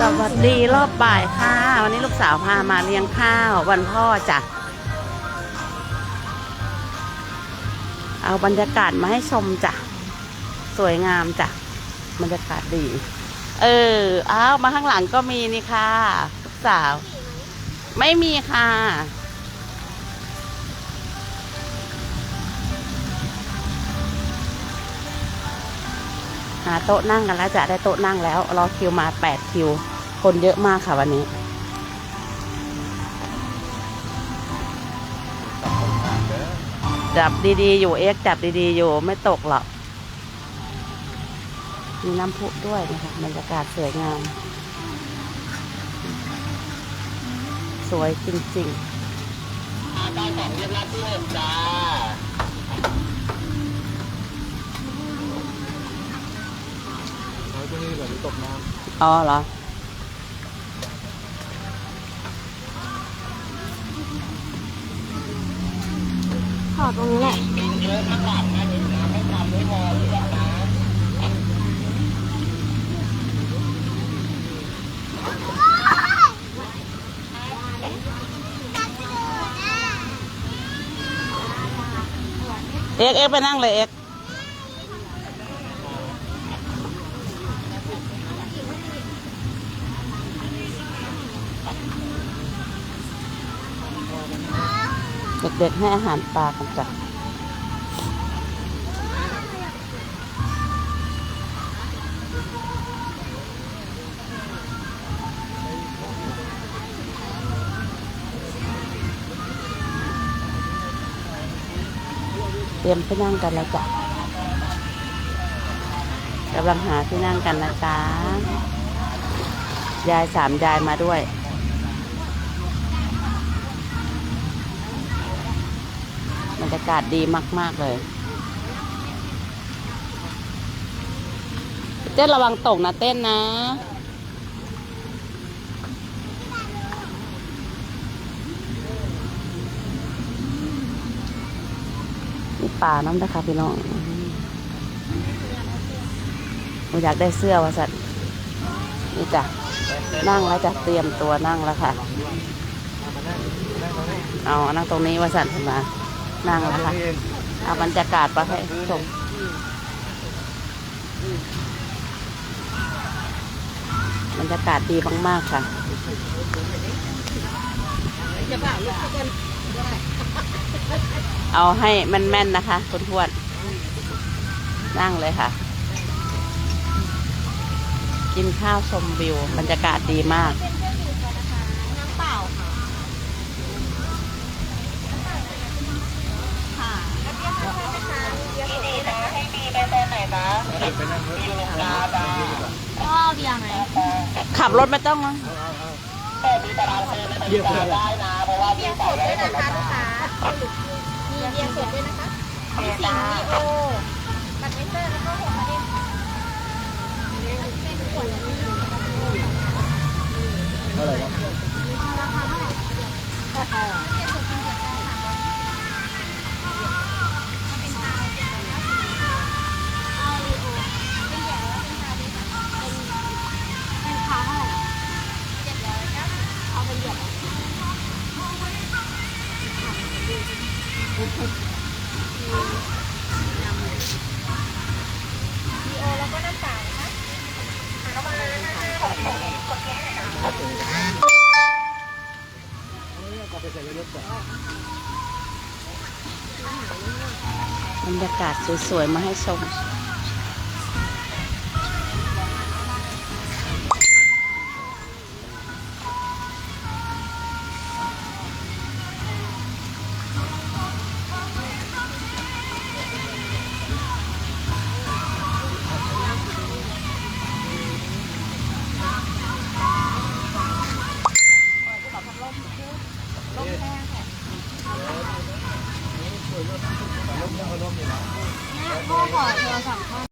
สวัสดีรอบบ่ายค่ะ วันนี้ลูกสาวพามาเลี้ยงข้าว วันพ่อจ้ะ เอาบรรยากาศมาให้ชมจ้ะ สวยงามจ้ะ บรรยากาศดี เออ อ้าว มาข้างหลังก็มีนี่ค่ะ ลูกสาว ไม่มีค่ะ หาโต๊ะนั่งกันแล้วจะได้โต๊ะนั่งแล้วรอคิวมาแปดคิว คนเยอะมากค่ะวันนี้จับดีๆ อยู่เอ็กจับดีๆ อยู่ไม่ตกหรอก มีน้ำพุด้วยนะคะบรรยากาศสวยงาม สวยจริงได้ของเรียบร้อยที่หกจ้า ตัวนี้แบบนี้ตกน้ๆอ๋อเหรอขอตรงนี้แหละเยอะมากกว่านะนี่นะไม่ทำไม่พอที่จะนะเอ็กซ์เอ็กซ์ไปนั่งเลยเอ็ก เด็กให้อาหารปลากันจ้ะเตรียมที่นั่งกันแล้วจ้ะกำลังหาที่นั่งกันนะจ๊ะยายสามยายมาด้วย บรรยากาศดีมาก ๆ เลย เต้นระวังตกนะเต้นนะ มีป่าน้ำนะคะพี่น้องอยากได้เสื้อวะสัตว์นี่จ้ะนั่งแล้วจะเตรียมตัวนั่งแล้วค่ะ เอานั่งตรงนี้วะสัตว์มา นั่งแล้วค่ะเอาบรรยากาศมาให้ชมบรรยากาศดีมาก ๆ ค่ะเอาให้แม่น ๆ นะคะคุณทวดนั่งเลยค่ะ กินข้าวชมวิว บรรยากาศดีมาก น้ำเปล่าค่ะค่ะ ที่ดีนะให้ดีไปโซ นไหนนะไปนั่งรถอยู่กาจ้าก็เบียร์ไหมขับรถไม่ต้องนะแต่มีตารางเชิญในนาฬิกาได้นะเพราะว่าเบีมียร์สสองดร้อด้วยยหมนะดแล้วคะนะลูกค้ามีเบียร์สดด้วยนะคะมีสิงห์มีโอบัตรเมเตอร์แล้วก็หกมาเด้เป็นขวดละนี่เท่าไหร่ครับ บรรยากาศสวยๆ มาให้ชม พ่อขอโทรศัพท์